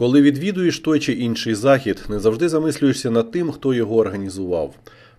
Коли відвідуєш той чи інший захід, не завжди замислюєшся над тим, хто його організував.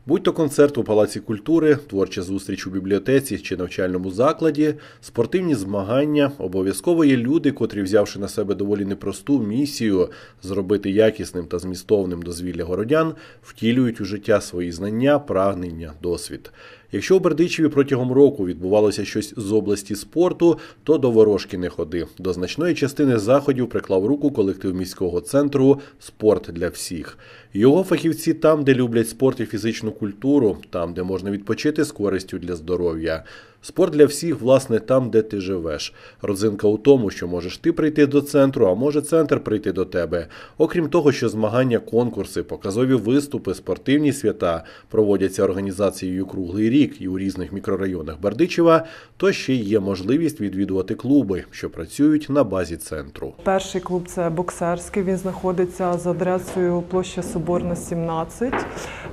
Будь то концерт у Палаці культури, творча зустріч у бібліотеці чи навчальному закладі, спортивні змагання, обов'язково є люди, котрі, взявши на себе доволі непросту місію зробити якісним та змістовним дозвілля городян, втілюють у життя свої знання, прагнення, досвід. Якщо у Бердичеві протягом року відбувалося щось з області спорту, то до ворожки не ходи. До значної частини заходів приклав руку колектив міського центру Спорт для всіх. Його фахівці там, де люблять спорт і фізичну культуру, там, де можна відпочити з користю для здоров'я. Спорт для всіх, власне, там, де ти живеш. Родзинка у тому, що можеш ти прийти до центру, а може центр прийти до тебе. Окрім того, що змагання, конкурси, показові виступи, спортивні свята проводяться організацією круглий рік і у різних мікрорайонах Бердичева, то ще є можливість відвідувати клуби, що працюють на базі центру. Перший клуб це боксерський. Він знаходиться за адресою площа Соборна, 17.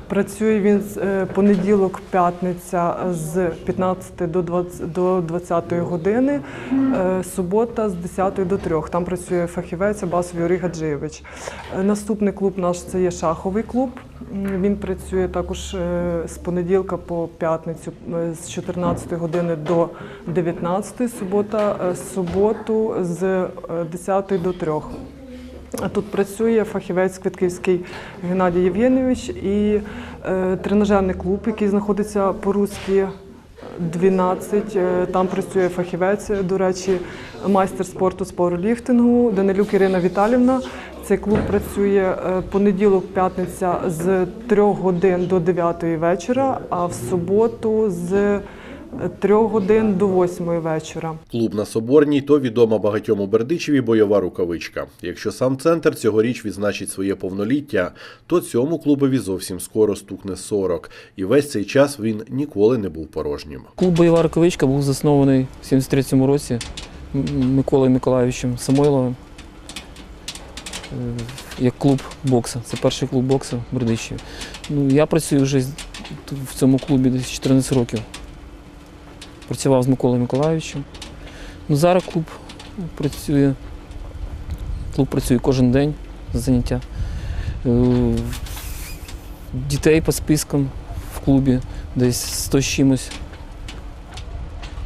Працює він з е, понеділок, п'ятниця з 15 до 20, до 20 години, е, субота з 10 до 3. Там працює фахівець Абасов Юрій Гаджиєвич. Е, Наступний клуб наш це є шаховий клуб. Він працює також е, з понеділка по п'ятницю з 14 години до 19, субота, суботу з е, 10 до 3. А Тут працює фахівець Квітківський Геннадій Євгенович і тренажерний клуб, який знаходиться по-руськи 12. Е, Там працює фахівець, до речі, майстер спорту з пауерліфтингу Данилюк Ірина Віталівна. Цей клуб працює е, понеділок, п'ятниця з 3 годин до 9 вечора, а в суботу з 3 годин до 8 вечора. Клуб на Соборній то відома багатьом у Бердичеві бойова рукавичка. Якщо сам центр цьогоріч відзначить своє повноліття, то цьому клубові зовсім скоро стукне 40. І весь цей час він ніколи не був порожнім. Клуб Бойова рукавичка був заснований в 73-му році Миколою Миколайовичем Самойловим е, як клуб бокса. Це перший клуб бокса в Бердичеві. Ну, я працюю вже в цьому клубі десь 14 років. Працював з Миколою Миколаївичем. Ну, зараз клуб працює. Клуб працює кожен день за заняття. Е, Дітей по спискам в клубі десь 100 з чимось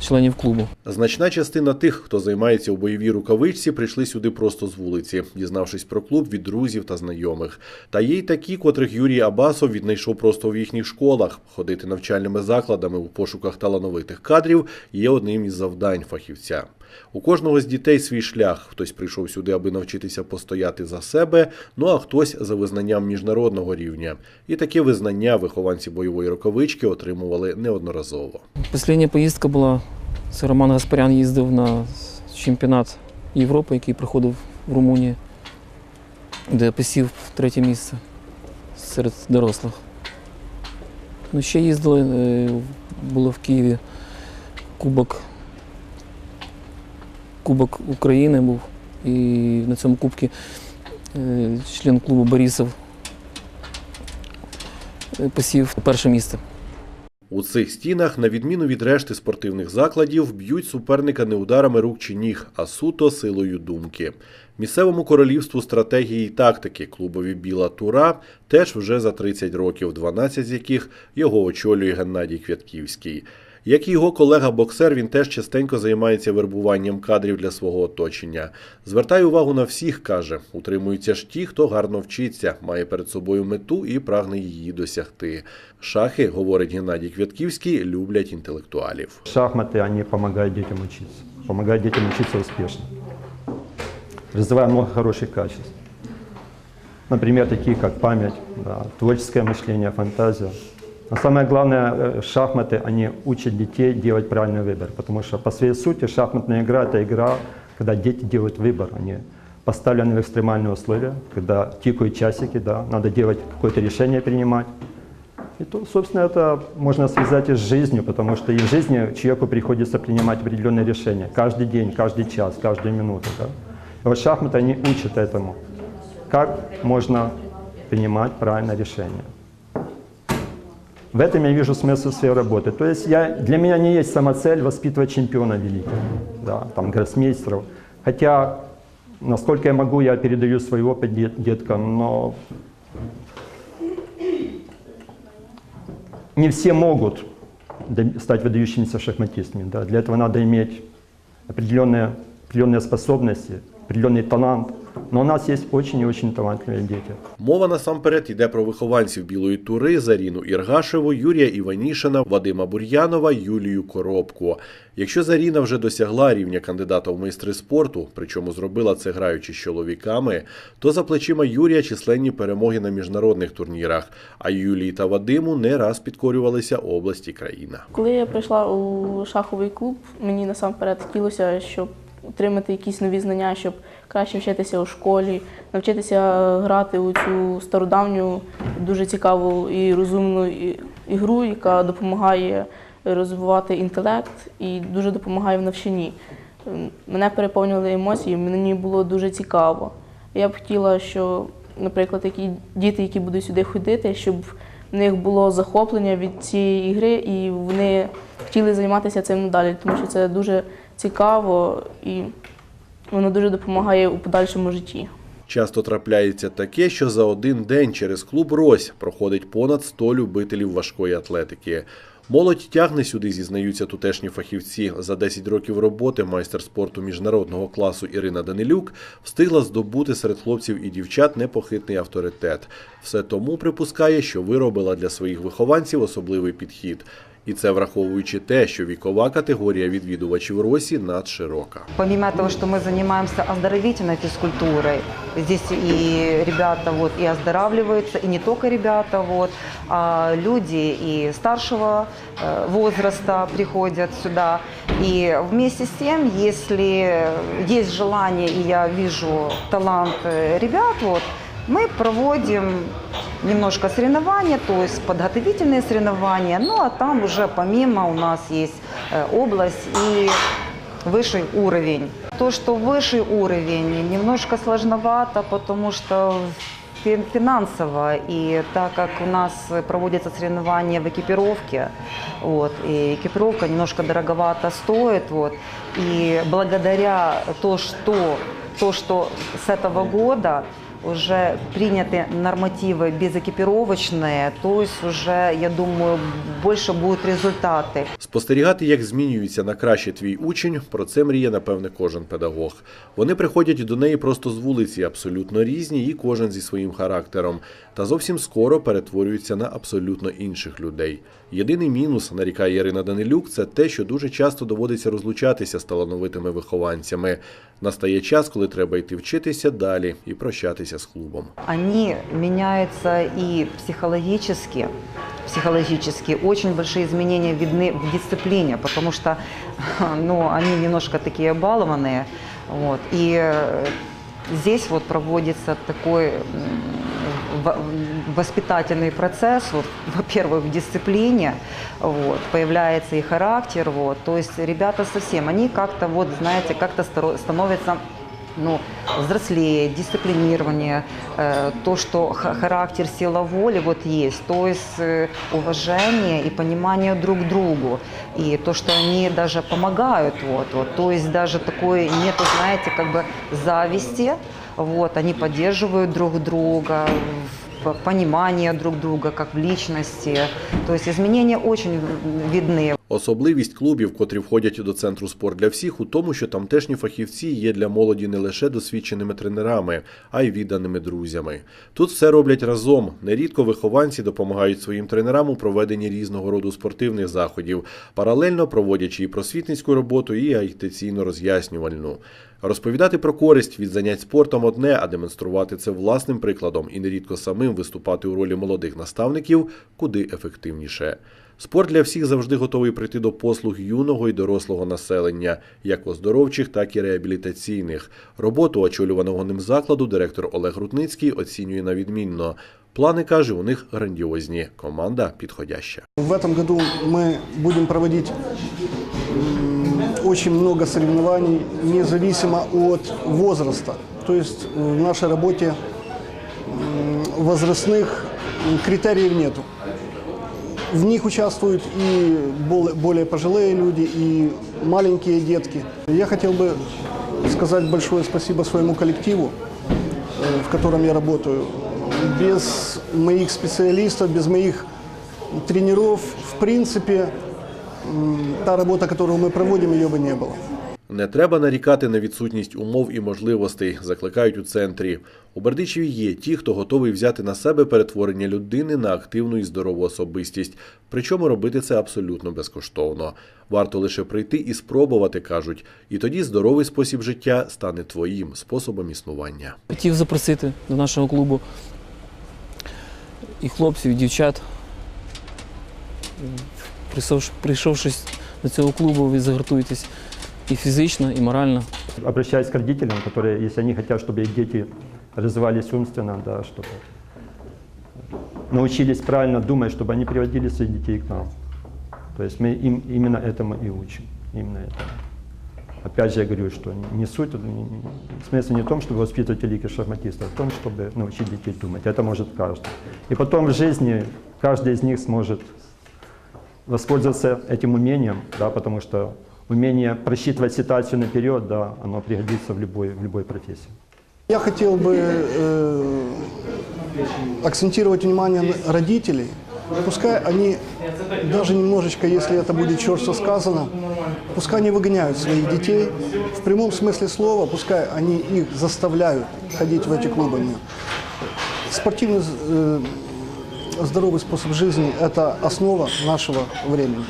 членів клубу. Значна частина тих, хто займається у бойовій рукавичці, прийшли сюди просто з вулиці, дізнавшись про клуб від друзів та знайомих. Та є й такі, котрих Юрій Абасов віднайшов просто в їхніх школах. Ходити навчальними закладами у пошуках талановитих кадрів є одним із завдань фахівця. У кожного з дітей свій шлях. Хтось прийшов сюди, аби навчитися постояти за себе, ну а хтось за визнанням міжнародного рівня. І таке визнання вихованці бойової рукавички отримували неодноразово. Остання поїздка була, це Роман Гаспарян їздив на чемпіонат Європи, який проходив в Румунії, де посів третє місце серед дорослих. Ну, ще їздили, е, було в Києві Кубок, Кубок України був. І на цьому кубці е, член клубу Борисов е, посів перше місце. У цих стінах, на відміну від решти спортивних закладів, б'ють суперника не ударами рук чи ніг, а суто силою думки. Місцевому королівству стратегії і тактики клубові Біла Тура теж вже за 30 років, 12 з яких його очолює Геннадій Квятківський. Як і його колега-боксер, він теж частенько займається вербуванням кадрів для свого оточення. Звертає увагу на всіх, каже, утримуються ж ті, хто гарно вчиться, має перед собою мету і прагне її досягти. Шахи, говорить Геннадій Квятківський, люблять інтелектуалів. Шахматы, они помогают детям учиться. Помогают детям учиться успешно. Развивая много хороших качеств. Например, такие как память, да, творческое мышление, фантазия. Но самое главное, э, шахматы, они учат детей делать правильный выбор. Потому что по своей сути шахматная игра – это игра, когда дети делают выбор. Они поставлены в экстремальные условия, когда тикают часики, да, надо делать какое-то решение принимать. И то, собственно, это можно связать и с жизнью, потому что и в жизни человеку приходится принимать определенные решения. Каждый день, каждый час, каждую минуту. Да? И вот шахматы, они учат этому. Как можно принимать правильное решение. В этом я вижу смысл своей работы. То есть я, для меня не есть самоцель воспитывать чемпиона великого, да, там, гроссмейстеров. Хотя Насколько я могу, я передаю свой опыт дет- деткам, но не все могут стать выдающимися шахматистами. Да. Для этого надо иметь определенные, определенные способности, определенный талант. Но у нас есть очень и очень талантливые дети. Мова насамперед йде про вихованців Білої Тури Заріну Іргашеву, Юрія Іванішина, Вадима Бур'янова, Юлію Коробку. Якщо Заріна вже досягла рівня кандидата в майстри спорту, причому зробила це граючи з чоловіками, то за плечима Юрія численні перемоги на міжнародних турнірах, а Юлії та Вадиму не раз підкорювалися області країна. Коли я прийшла у шаховий клуб, мені насамперед хотілося, щоб отримати якісь нові знання, щоб краще вчитися у школі, навчитися грати у цю стародавню, дуже цікаву і розумну ігру, яка допомагає розвивати інтелект і дуже допомагає в навчанні. Мене переповнювали емоції, мені було дуже цікаво. Я б хотіла, що, наприклад, такі діти, які будуть сюди ходити, щоб в них було захоплення від цієї ігри, і вони хотіли займатися цим надалі, тому що це дуже цікаво і воно дуже допомагає у подальшому житті. Часто трапляється таке, що за один день через клуб Рось проходить понад 100 любителів важкої атлетики. Молодь тягне сюди, зізнаються тутешні фахівці. За 10 років роботи майстер спорту міжнародного класу Ірина Данилюк встигла здобути серед хлопців і дівчат непохитний авторитет. Все тому припускає, що виробила для своїх вихованців особливий підхід. І це враховуючи те, що вікова категорія відвідувачів Росі надширока. Помимо того, что мы занимаемся оздоровительной физкультурой, здесь и ребята вот и оздоравливаются, и не только ребята, вот, а люди и старшего э, возраста приходят сюда. И вместе с тем, если есть желание, и я вижу талант э, ребят, вот, мы проводим немножко соревнования, то есть подготовительные соревнования, ну а там уже помимо у нас есть э, область и высший уровень. То, что высший уровень, немножко сложновато, потому что фин- финансово, и так как у нас проводятся соревнования в экипировке, вот, и экипировка немножко дороговато стоит, вот, и благодаря то, что, то, что с этого года уже приняты нормативы безэкипировочные, то есть уже, я думаю, больше будут результаты. Спостерігати, як змінюється на краще твій учень, про це мріє, напевне, кожен педагог. Вони приходять до неї просто з вулиці, абсолютно різні, і кожен зі своїм характером, та зовсім скоро перетворюються на абсолютно інших людей. Єдиний мінус, нарікає Ірина Данилюк, це те, що дуже часто доводиться розлучатися з талановитими вихованцями. Настає час, коли треба йти вчитися далі і прощатися з клубом. Они меняются и психологически, психологически очень большие изменения видны в дисциплине, потому что ну, они немножко такие балованные. Вот, и э, здесь вот проводится такой м, в- воспитательный процесс, вот, во-первых, в дисциплине, вот, появляется и характер, вот, то есть ребята совсем, они как-то, вот, знаете, как-то старо- становятся ну, взрослее, дисциплинирование, э, то, что ха- характер, сила воли вот есть, то есть э, уважение и понимание друг другу, и то, что они даже помогают, вот, вот, то есть даже такой нету, знаете, как бы зависти, вот, они поддерживают друг друга, в- понимание друг друга как в личности, то есть изменения очень видны. Особливість клубів, котрі входять до центру спорт для всіх, у тому, що тамтешні фахівці є для молоді не лише досвідченими тренерами, а й відданими друзями. Тут все роблять разом. Нерідко вихованці допомагають своїм тренерам у проведенні різного роду спортивних заходів, паралельно проводячи і просвітницьку роботу, і агітаційно роз'яснювальну. Розповідати про користь від занять спортом одне, а демонструвати це власним прикладом і нерідко самим виступати у ролі молодих наставників куди ефективніше. Спорт для всіх завжди готовий прийти до послуг юного і дорослого населення, як оздоровчих, так і реабілітаційних. Роботу очолюваного ним закладу директор Олег Рутницький оцінює на відмінно. Плани каже, у них грандіозні. Команда підходяща. В этом году мы будем проводить м, очень много соревнований, независимо от возраста. То есть э, в нашей работе м, возрастных м, критериев нету. В них участвуют и более, более пожилые люди, и маленькие детки. Я хотел бы сказать большое спасибо своему коллективу, э, в котором я работаю. Без моих специалистов, без моих тренеров, в принципе, м, та работа, которую мы проводим, ее бы не было. Не треба нарікати на відсутність умов і можливостей, закликають у центрі. У Бердичеві є ті, хто готовий взяти на себе перетворення людини на активну і здорову особистість. Причому робити це абсолютно безкоштовно. Варто лише прийти і спробувати, кажуть, і тоді здоровий спосіб життя стане твоїм способом існування. Хотів запросити до нашого клубу і хлопців, і дівчат. Прийшов, прийшовшись до цього клубу, ви загартуєтесь і фізично, і морально. Обращаясь к родителям, которые, если они хотят, чтобы их дети развивались умственно, да, чтобы научились правильно думать, чтобы они приводили своих детей к нам. То есть мы им именно этому и учим. Именно этому. Опять же я говорю, что не суть, не- не- смысл не в том, чтобы воспитывать великих шахматистов, а в том, чтобы научить детей думать. Это может каждый. И потом в жизни каждый из них сможет воспользоваться этим умением, да, потому что умение просчитывать ситуацию наперед, да, оно пригодится в любой, в любой профессии. Я хотел бы э, акцентировать внимание родителей. Пускай они, даже немножечко, если это будет черство сказано, пускай они выгоняют своих детей. В прямом смысле слова, пускай они их заставляют ходить в эти клубы. Спортивный э, здоровый способ жизни – это основа нашего времени.